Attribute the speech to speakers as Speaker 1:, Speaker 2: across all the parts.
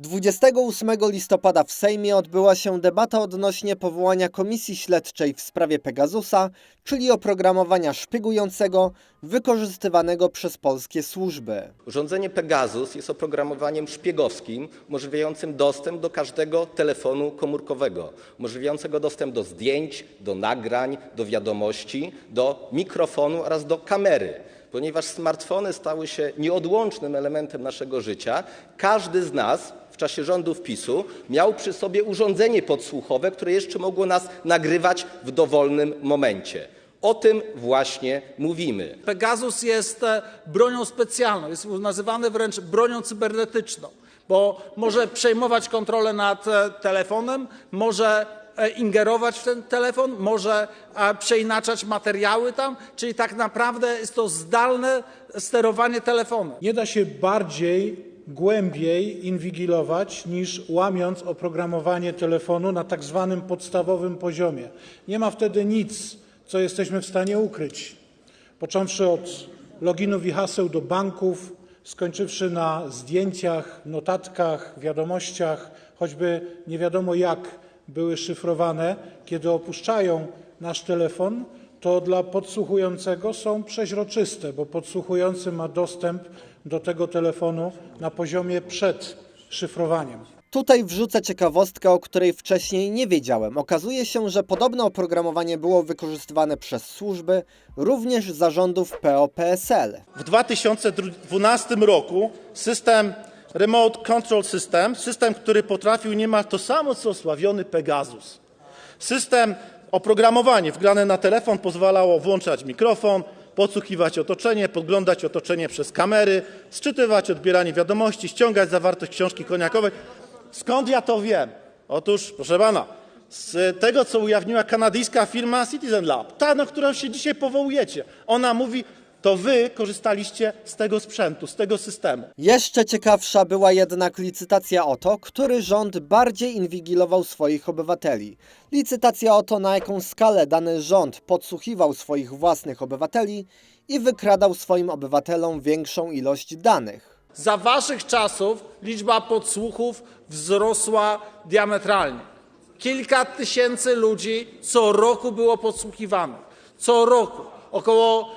Speaker 1: 28 listopada w Sejmie odbyła się debata odnośnie powołania komisji śledczej w sprawie Pegasusa, czyli oprogramowania szpiegującego wykorzystywanego przez polskie służby.
Speaker 2: Urządzenie Pegasus jest oprogramowaniem szpiegowskim umożliwiającym dostęp do każdego telefonu komórkowego, umożliwiającego dostęp do zdjęć, do nagrań, do wiadomości, do mikrofonu oraz do kamery. Ponieważ smartfony stały się nieodłącznym elementem naszego życia, każdy z nas czasie rządów PiSu miał przy sobie urządzenie podsłuchowe, które jeszcze mogło nas nagrywać w dowolnym momencie. O tym właśnie mówimy.
Speaker 3: Pegasus jest e, bronią specjalną, jest nazywany wręcz bronią cybernetyczną, bo może przejmować kontrolę nad e, telefonem, może e, ingerować w ten telefon, może przeinaczać materiały tam, czyli tak naprawdę jest to zdalne sterowanie telefonem.
Speaker 4: Nie da się bardziej, głębiej inwigilować niż łamiąc oprogramowanie telefonu na tak zwanym podstawowym poziomie. Nie ma wtedy nic, co jesteśmy w stanie ukryć. Począwszy od loginów i haseł do banków, skończywszy na zdjęciach, notatkach, wiadomościach, choćby nie wiadomo jak były szyfrowane, kiedy opuszczają nasz telefon, to dla podsłuchującego są przeźroczyste, bo podsłuchujący ma dostęp do tego telefonu na poziomie przed szyfrowaniem.
Speaker 1: Tutaj wrzucę ciekawostkę, o której wcześniej nie wiedziałem. Okazuje się, że podobne oprogramowanie było wykorzystywane przez służby również za rządów PO-PSL.
Speaker 5: W 2012 roku system Remote Control System, system, który potrafił niemal to samo co osławiony Pegasus. System, oprogramowanie wgrane na telefon pozwalało włączać mikrofon, podsłuchiwać otoczenie, podglądać otoczenie przez kamery, sczytywać odbieranie wiadomości, ściągać zawartość książki koniakowej. Skąd ja to wiem? Otóż, proszę pana, z tego, co ujawniła kanadyjska firma Citizen Lab, ta, na którą się dzisiaj powołujecie. Ona mówi, to wy korzystaliście z tego sprzętu, z tego systemu.
Speaker 1: Jeszcze ciekawsza była jednak licytacja o to, który rząd bardziej inwigilował swoich obywateli. Licytacja o to, na jaką skalę dany rząd podsłuchiwał swoich własnych obywateli i wykradał swoim obywatelom większą ilość danych.
Speaker 3: Za waszych czasów liczba podsłuchów wzrosła diametralnie. Kilka tysięcy ludzi co roku było podsłuchiwanych. Co roku. Około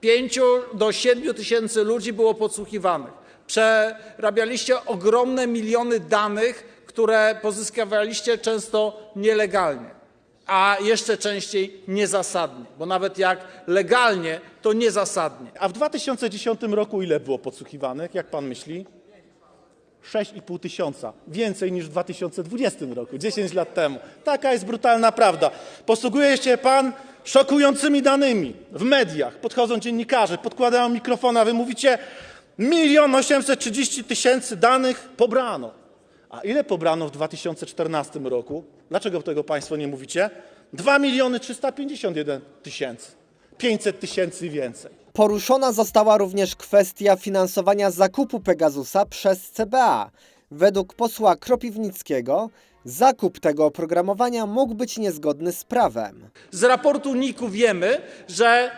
Speaker 3: 5 do 7 tysięcy ludzi było podsłuchiwanych. Przerabialiście ogromne miliony danych, które pozyskiwaliście często nielegalnie, a jeszcze częściej niezasadnie, bo nawet jak legalnie, to niezasadnie.
Speaker 5: A w 2010 roku ile było podsłuchiwanych, jak pan myśli? 6,5 tysiąca. Więcej niż w 2020 roku, 10 lat temu. Taka jest brutalna prawda. Posługuje się pan szokującymi danymi w mediach. Podchodzą dziennikarze, podkładają mikrofona, wy mówicie milion 830 tysięcy danych pobrano. A ile pobrano w 2014 roku? Dlaczego tego państwo nie mówicie? 2 miliony 351 tysięcy. 500 tysięcy więcej.
Speaker 1: Poruszona została również kwestia finansowania zakupu Pegasusa przez CBA. Według posła Kropiwnickiego zakup tego oprogramowania mógł być niezgodny z prawem.
Speaker 3: Z raportu NIK-u wiemy, że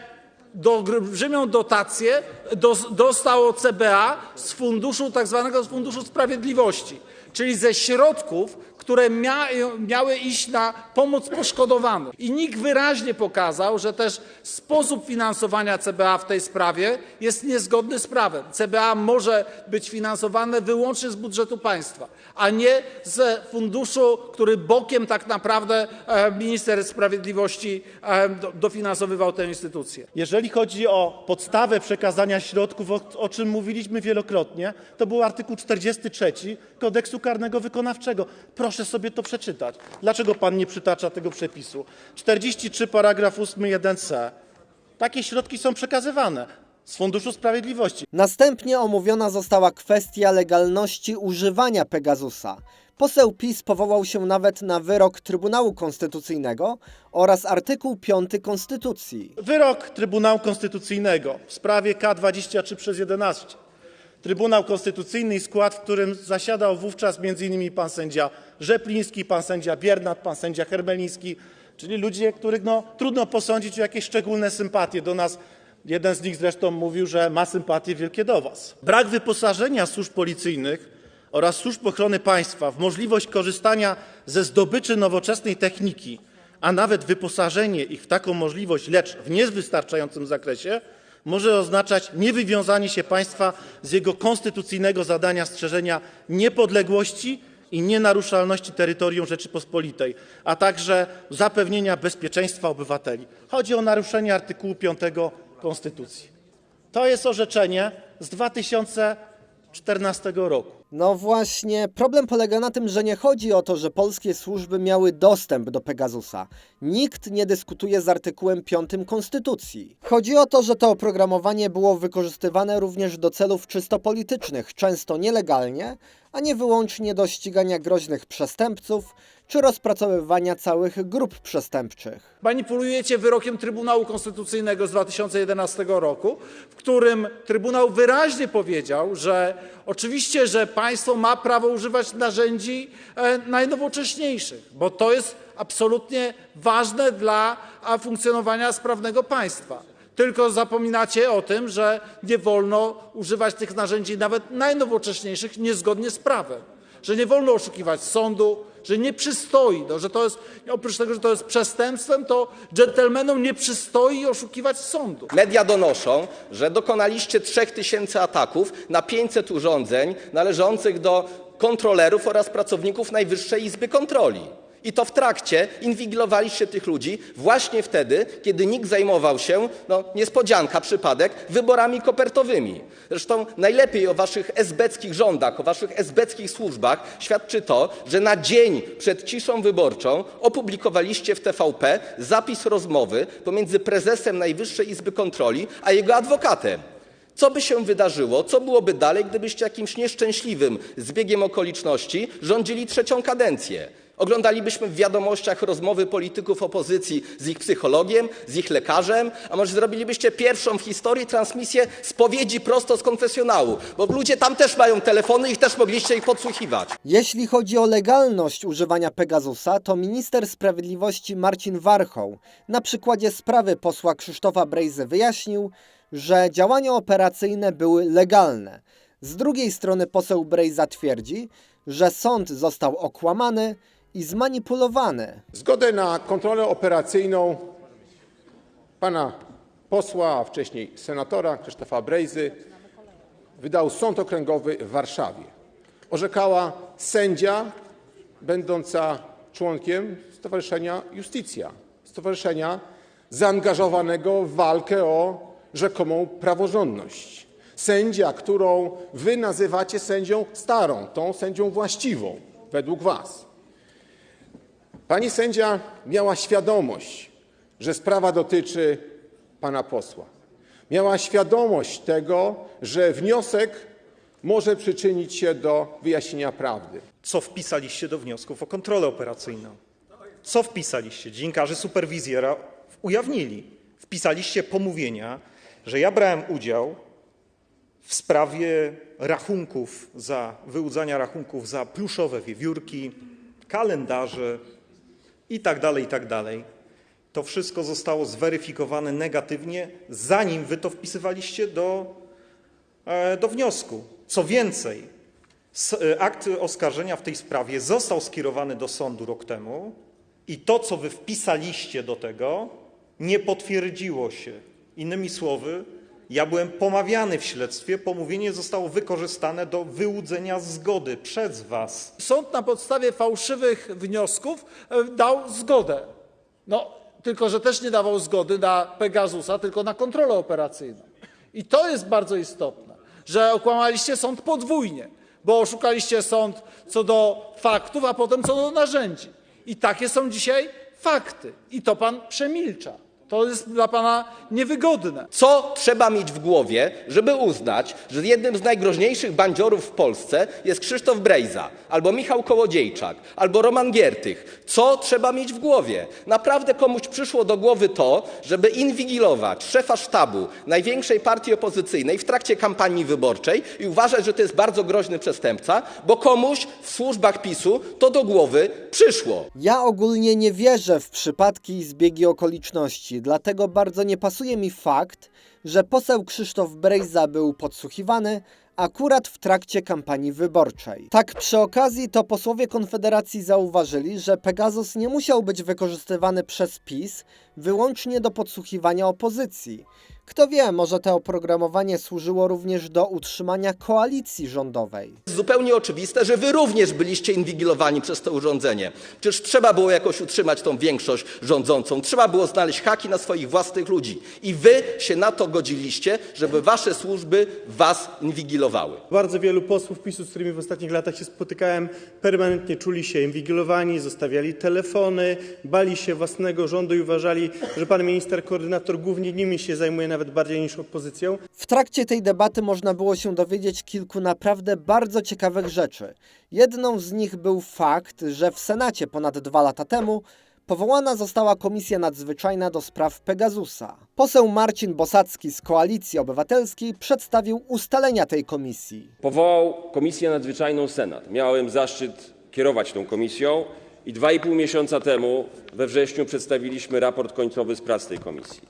Speaker 3: do olbrzymią dotację dos- dostało CBA z funduszu, tak zwanego Funduszu Sprawiedliwości, czyli ze środków, które mia miały iść na pomoc poszkodowanym. I NIK wyraźnie pokazał, że też sposób finansowania CBA w tej sprawie jest niezgodny z prawem. CBA może być finansowane wyłącznie z budżetu państwa, a nie z funduszu, który bokiem tak naprawdę e, minister sprawiedliwości e, do- dofinansowywał tę instytucję.
Speaker 5: Jeżeli chodzi o podstawę przekazania środków, o czym mówiliśmy wielokrotnie, to był artykuł 43 kodeksu karnego wykonawczego. Proszę sobie to przeczytać. Dlaczego pan nie przytacza tego przepisu? 43 paragraf 8 1c. Takie środki są przekazywane z Funduszu Sprawiedliwości.
Speaker 1: Następnie omówiona została kwestia legalności używania Pegasusa. Poseł PiS powołał się nawet na wyrok Trybunału Konstytucyjnego oraz artykuł 5 Konstytucji.
Speaker 5: Wyrok Trybunału Konstytucyjnego w sprawie K23 przez 11. Trybunał Konstytucyjny i skład, w którym zasiadał wówczas m.in. pan sędzia Rzepliński, pan sędzia Biernat, pan sędzia Hermeliński, czyli ludzie, których no, trudno posądzić o jakieś szczególne sympatie do nas. Jeden z nich zresztą mówił, że ma sympatie wielkie do was. Brak wyposażenia służb policyjnych oraz służb ochrony państwa w możliwość korzystania ze zdobyczy nowoczesnej techniki, a nawet wyposażenie ich w taką możliwość, lecz w niewystarczającym zakresie, może oznaczać niewywiązanie się państwa z jego konstytucyjnego zadania strzeżenia niepodległości i nienaruszalności terytorium Rzeczypospolitej, a także zapewnienia bezpieczeństwa obywateli. Chodzi o naruszenie artykułu 5 Konstytucji. To jest orzeczenie z 2014 roku.
Speaker 1: No właśnie, problem polega na tym, że nie chodzi o to, że polskie służby miały dostęp do Pegasusa. Nikt nie dyskutuje z artykułem 5 Konstytucji. Chodzi o to, że to oprogramowanie było wykorzystywane również do celów czysto politycznych, często nielegalnie, a nie wyłącznie do ścigania groźnych przestępców czy rozpracowywania całych grup przestępczych.
Speaker 3: Manipulujecie wyrokiem Trybunału Konstytucyjnego z 2011 roku, w którym Trybunał wyraźnie powiedział, że oczywiście, że państwo ma prawo używać narzędzi e, najnowocześniejszych, bo to jest absolutnie ważne dla funkcjonowania sprawnego państwa. Tylko zapominacie o tym, że nie wolno używać tych narzędzi nawet najnowocześniejszych niezgodnie z prawem, że nie wolno oszukiwać sądu, że nie przystoi, no, że to jest, oprócz tego, że to jest przestępstwem, to dżentelmenom nie przystoi oszukiwać sądu.
Speaker 2: Media donoszą, że dokonaliście 3000 ataków na 500 urządzeń należących do kontrolerów oraz pracowników Najwyższej Izby Kontroli. I to w trakcie inwigilowaliście tych ludzi właśnie wtedy, kiedy NIK zajmował się, no niespodzianka, przypadek, wyborami kopertowymi. Zresztą najlepiej o waszych esbeckich rządach, o waszych esbeckich służbach świadczy to, że na dzień przed ciszą wyborczą opublikowaliście w TVP zapis rozmowy pomiędzy prezesem Najwyższej Izby Kontroli a jego adwokatem. Co by się wydarzyło, co byłoby dalej, gdybyście jakimś nieszczęśliwym zbiegiem okoliczności rządzili trzecią kadencję? Oglądalibyśmy w wiadomościach rozmowy polityków opozycji z ich psychologiem, z ich lekarzem, a może zrobilibyście pierwszą w historii transmisję spowiedzi prosto z konfesjonału, bo ludzie tam też mają telefony i też mogliście ich podsłuchiwać.
Speaker 1: Jeśli chodzi o legalność używania Pegasusa, to minister sprawiedliwości Marcin Warchoł na przykładzie sprawy posła Krzysztofa Brejzy wyjaśnił, że działania operacyjne były legalne. Z drugiej strony poseł Brejza twierdzi, że sąd został okłamany i zmanipulowany.
Speaker 6: Zgodę na kontrolę operacyjną pana posła, a wcześniej senatora Krzysztofa Brejzy wydał Sąd Okręgowy w Warszawie. Orzekała sędzia będąca członkiem Stowarzyszenia Justicja, stowarzyszenia zaangażowanego w walkę o rzekomą praworządność. Sędzia, którą wy nazywacie sędzią starą, tą sędzią właściwą według was. Pani sędzia miała świadomość, że sprawa dotyczy pana posła. Miała świadomość tego, że wniosek może przyczynić się do wyjaśnienia prawdy.
Speaker 7: Co wpisaliście do wniosków o kontrolę operacyjną? Co wpisaliście? Dziennikarze superwizjera ujawnili. Wpisaliście pomówienia, że ja brałem udział w sprawie rachunków za, wyłudzania rachunków za pluszowe wiewiórki, kalendarze i tak dalej, i tak. To wszystko zostało zweryfikowane negatywnie, zanim wy to wpisywaliście do, e, do wniosku. Co więcej, e, Akt oskarżenia w tej sprawie został skierowany do sądu rok temu i to, co wy wpisaliście do tego, nie potwierdziło się. Innymi słowy, ja byłem pomawiany w śledztwie, pomówienie zostało wykorzystane do wyłudzenia zgody przez was.
Speaker 3: Sąd na podstawie fałszywych wniosków e, dał zgodę. No, tylko że też nie dawał zgody na Pegasusa, tylko na kontrolę operacyjną. I to jest bardzo istotne, że okłamaliście sąd podwójnie, bo oszukaliście sąd co do faktów, a potem co do narzędzi. I takie są dzisiaj fakty. I to pan przemilcza. To jest dla pana niewygodne.
Speaker 2: Co trzeba mieć w głowie, żeby uznać, że jednym z najgroźniejszych bandziorów w Polsce jest Krzysztof Brejza, albo Michał Kołodziejczak, albo Roman Giertych? Co trzeba mieć w głowie? Naprawdę komuś przyszło do głowy to, żeby inwigilować szefa sztabu największej partii opozycyjnej w trakcie kampanii wyborczej i uważać, że to jest bardzo groźny przestępca, bo komuś w służbach PiSu to do głowy przyszło.
Speaker 1: Ja ogólnie nie wierzę w przypadki i zbiegi okoliczności, dlatego bardzo nie pasuje mi fakt, że poseł Krzysztof Brejza był podsłuchiwany akurat w trakcie kampanii wyborczej. Tak przy okazji to posłowie Konfederacji zauważyli, że Pegasus nie musiał być wykorzystywany przez PiS wyłącznie do podsłuchiwania opozycji. Kto wie, może to oprogramowanie służyło również do utrzymania koalicji rządowej.
Speaker 2: Zupełnie oczywiste, że wy również byliście inwigilowani przez to urządzenie. Przecież trzeba było jakoś utrzymać tą większość rządzącą, trzeba było znaleźć haki na swoich własnych ludzi. I wy się na to godziliście, żeby wasze służby was inwigilowały.
Speaker 8: Bardzo wielu posłów PiSu, z którymi w ostatnich latach się spotykałem, permanentnie czuli się inwigilowani, zostawiali telefony, bali się własnego rządu i uważali, że pan minister koordynator głównie nimi się zajmuje nawet bardziej niż opozycją.
Speaker 1: W trakcie tej debaty można było się dowiedzieć kilku naprawdę bardzo ciekawych rzeczy. Jedną z nich był fakt, że w Senacie ponad dwa lata temu powołana została Komisja Nadzwyczajna do spraw Pegasusa. Poseł Marcin Bosacki z Koalicji Obywatelskiej przedstawił ustalenia tej komisji.
Speaker 9: Powołał Komisję Nadzwyczajną Senat. Miałem zaszczyt kierować tą komisją i dwa i pół miesiąca temu, we wrześniu, przedstawiliśmy raport końcowy z prac tej komisji.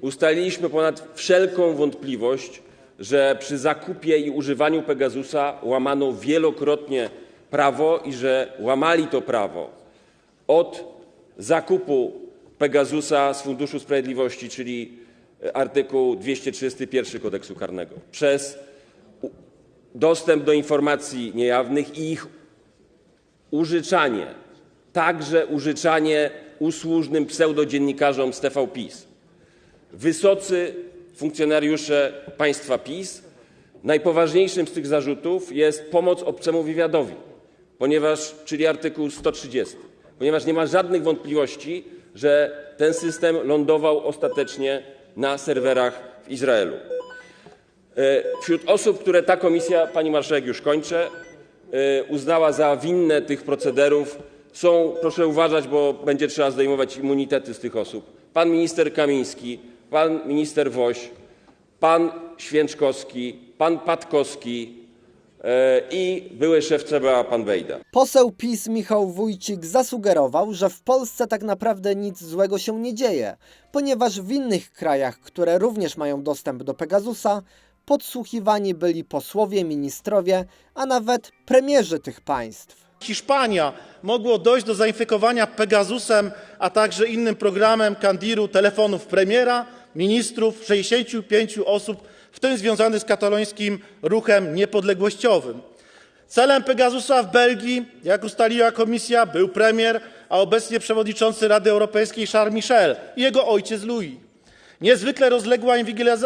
Speaker 9: Ustaliliśmy ponad wszelką wątpliwość, że przy zakupie i używaniu Pegasusa łamano wielokrotnie prawo i że łamali to prawo od zakupu Pegasusa z Funduszu Sprawiedliwości, czyli artykuł 231 Kodeksu Karnego, przez dostęp do informacji niejawnych i ich użyczanie, także użyczanie usłużnym pseudodziennikarzom z TV PiS. Wysocy funkcjonariusze państwa PiS, najpoważniejszym z tych zarzutów jest pomoc obcemu wywiadowi, czyli artykuł 130, ponieważ nie ma żadnych wątpliwości, że ten system lądował ostatecznie na serwerach w Izraelu. E, Wśród osób, które ta komisja, pani marszałek, już kończę, e, uznała za winne tych procederów, są, proszę uważać, bo będzie trzeba zdejmować immunitety z tych osób, pan minister Kamiński, pan minister Woś, pan Święczkowski, pan Patkowski i były szef CBA pan Bejda.
Speaker 1: Poseł PiS Michał Wójcik zasugerował, że w Polsce tak naprawdę nic złego się nie dzieje, ponieważ w innych krajach, które również mają dostęp do Pegasusa, podsłuchiwani byli posłowie, ministrowie, a nawet premierzy tych państw.
Speaker 5: Hiszpania mogło dojść do zainfekowania Pegasusem, a także innym programem Candiru telefonów premiera, ministrów, 65 osób, w tym związanych z katalońskim ruchem niepodległościowym. Celem Pegasusa w Belgii, jak ustaliła komisja, był premier, a obecnie przewodniczący Rady Europejskiej Charles Michel i jego ojciec Louis. Niezwykle rozległa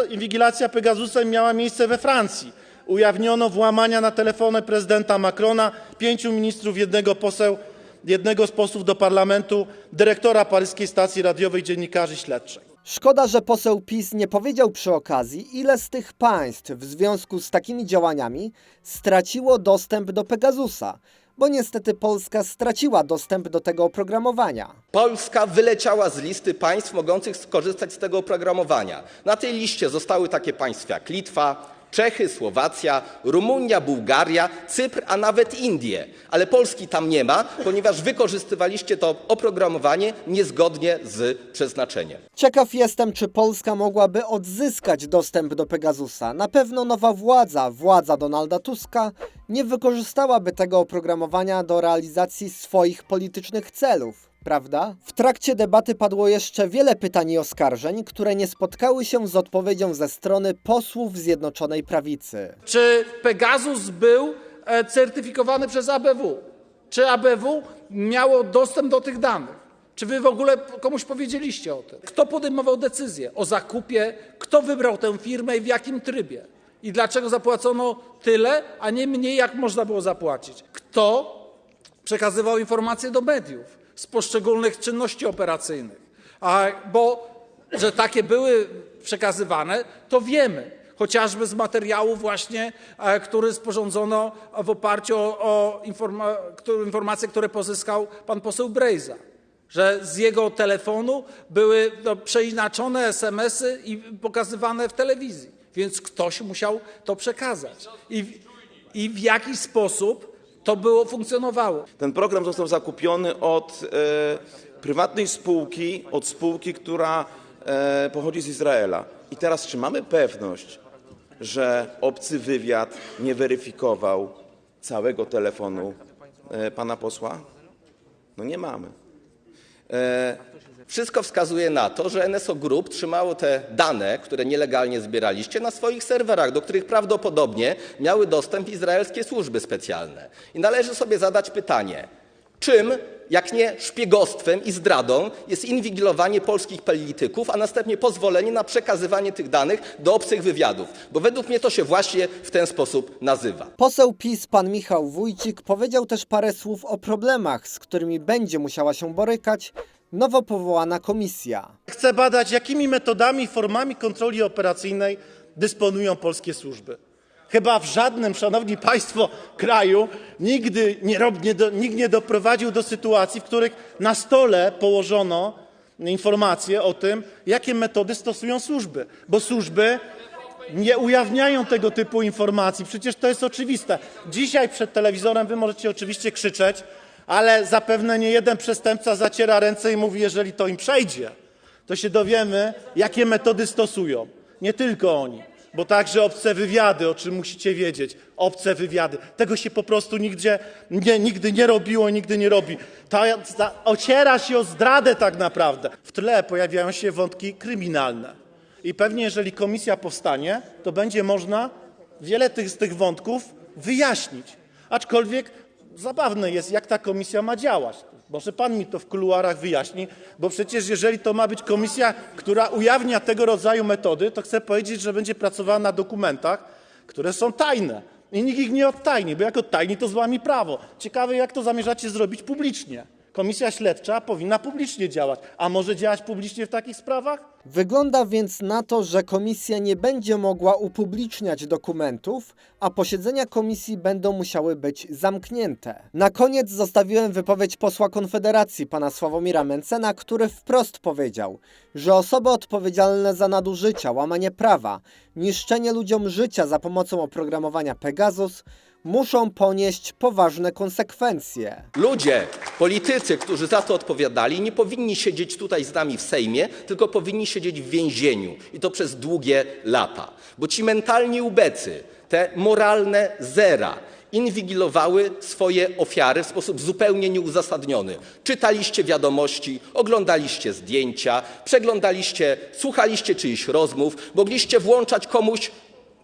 Speaker 5: inwigilacja Pegasusem miała miejsce we Francji. Ujawniono włamania na telefony prezydenta Macrona, pięciu ministrów, jednego poseł, jednego z posłów do parlamentu, dyrektora paryskiej stacji radiowej, dziennikarzy śledczych.
Speaker 1: Szkoda, że poseł PiS nie powiedział przy okazji, ile z tych państw w związku z takimi działaniami straciło dostęp do Pegasusa, bo niestety Polska straciła dostęp do tego oprogramowania.
Speaker 2: Polska wyleciała z listy państw mogących skorzystać z tego oprogramowania. Na tej liście zostały takie państwa jak Litwa, Czechy, Słowacja, Rumunia, Bułgaria, Cypr, a nawet Indie. Ale Polski tam nie ma, ponieważ wykorzystywaliście to oprogramowanie niezgodnie z przeznaczeniem.
Speaker 1: Ciekaw jestem, czy Polska mogłaby odzyskać dostęp do Pegasusa. Na pewno nowa władza, władza Donalda Tuska, nie wykorzystałaby tego oprogramowania do realizacji swoich politycznych celów. Prawda? W trakcie debaty padło jeszcze wiele pytań i oskarżeń, które nie spotkały się z odpowiedzią ze strony posłów Zjednoczonej Prawicy.
Speaker 3: Czy Pegasus był e, certyfikowany przez ABW? Czy ABW miało dostęp do tych danych? Czy wy w ogóle komuś powiedzieliście o tym? Kto podejmował decyzję o zakupie? Kto wybrał tę firmę i w jakim trybie? I dlaczego zapłacono tyle, a nie mniej, jak można było zapłacić? Kto przekazywał informacje do mediów z poszczególnych czynności operacyjnych. Bo że takie były przekazywane, to wiemy. Chociażby z materiału e, który sporządzono w oparciu o, informacje, które pozyskał pan poseł Brejza. Że z jego telefonu były no, przeinaczone SMS-y i pokazywane w telewizji. Więc ktoś musiał to przekazać. I w jaki sposób to było funkcjonowało.
Speaker 10: Ten program został zakupiony od e, prywatnej spółki, od spółki, która e, pochodzi z Izraela. I teraz, czy mamy pewność, że obcy wywiad nie weryfikował całego telefonu e, pana posła? No nie mamy.
Speaker 2: E, Wszystko wskazuje na to, że NSO Group trzymało te dane, które nielegalnie zbieraliście, na swoich serwerach, do których prawdopodobnie miały dostęp izraelskie służby specjalne. I należy sobie zadać pytanie, czym, jak nie szpiegostwem i zdradą, jest inwigilowanie polskich polityków, a następnie pozwolenie na przekazywanie tych danych do obcych wywiadów. Bo według mnie to się właśnie w ten sposób nazywa.
Speaker 1: Poseł PiS pan Michał Wójcik powiedział też parę słów o problemach, z którymi będzie musiała się borykać nowo powołana komisja.
Speaker 5: Chcę badać, jakimi metodami i formami kontroli operacyjnej dysponują polskie służby. Chyba w żadnym, szanowni państwo, kraju nigdy nie, rob, nie do, nikt nie doprowadził do sytuacji, w których na stole położono informacje o tym, jakie metody stosują służby. Bo służby nie ujawniają tego typu informacji. Przecież to jest oczywiste. Dzisiaj przed telewizorem wy możecie oczywiście krzyczeć, ale zapewne nie jeden przestępca zaciera ręce i mówi, jeżeli to im przejdzie, to się dowiemy, jakie metody stosują. Nie tylko oni, bo także obce wywiady, o czym musicie wiedzieć. Obce wywiady. Tego się po prostu nigdzie, nigdy nie robiło, nigdy nie robi. Ociera się o zdradę tak naprawdę. W tle pojawiają się wątki kryminalne. I pewnie, jeżeli komisja powstanie, to będzie można wiele tych, z tych wątków wyjaśnić. Aczkolwiek zabawne jest, jak ta komisja ma działać. Może pan mi to w kuluarach wyjaśni, bo przecież jeżeli to ma być komisja, która ujawnia tego rodzaju metody, to chcę powiedzieć, że będzie pracowała na dokumentach, które są tajne. I nikt ich nie odtajni, bo jak odtajni, to złami prawo. Ciekawe, jak to zamierzacie zrobić publicznie. Komisja śledcza powinna publicznie działać. A może działać publicznie w takich sprawach?
Speaker 1: Wygląda więc na to, że komisja nie będzie mogła upubliczniać dokumentów, a posiedzenia komisji będą musiały być zamknięte. Na koniec zostawiłem wypowiedź posła Konfederacji, pana Sławomira Mencena, który wprost powiedział, że osoby odpowiedzialne za nadużycia, łamanie prawa, niszczenie ludziom życia za pomocą oprogramowania Pegasus muszą ponieść poważne konsekwencje.
Speaker 2: Ludzie, politycy, którzy za to odpowiadali, nie powinni siedzieć tutaj z nami w Sejmie, tylko powinni siedzieć w więzieniu i to przez długie lata. Bo ci mentalni ubecy, te moralne zera, inwigilowały swoje ofiary w sposób zupełnie nieuzasadniony. Czytaliście wiadomości, oglądaliście zdjęcia, przeglądaliście, słuchaliście czyichś rozmów, mogliście włączać komuś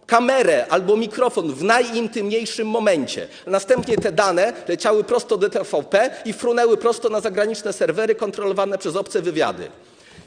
Speaker 2: kamerę albo mikrofon w najintymniejszym momencie. Następnie te dane leciały prosto do TVP i frunęły prosto na zagraniczne serwery kontrolowane przez obce wywiady.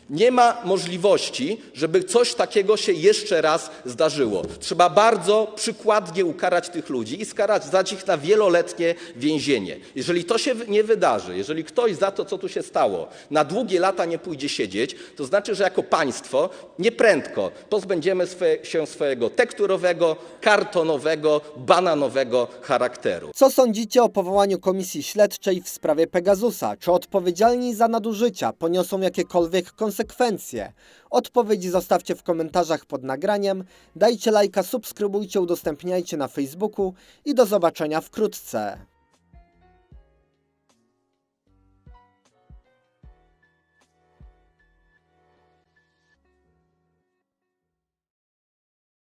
Speaker 2: Nie ma możliwości, żeby coś takiego się jeszcze raz zdarzyło. Trzeba bardzo przykładnie ukarać tych ludzi i skazać ich na wieloletnie więzienie. Jeżeli to się nie wydarzy, jeżeli ktoś za to, co tu się stało, na długie lata nie pójdzie siedzieć, to znaczy, że jako państwo nieprędko pozbędziemy się swojego tekturowego, kartonowego, bananowego charakteru.
Speaker 1: Co sądzicie o powołaniu komisji śledczej w sprawie Pegasusa? Czy odpowiedzialni za nadużycia poniosą jakiekolwiek konsekwencje? Odpowiedzi zostawcie w komentarzach pod nagraniem. Dajcie lajka, subskrybujcie, udostępniajcie na Facebooku i do zobaczenia wkrótce.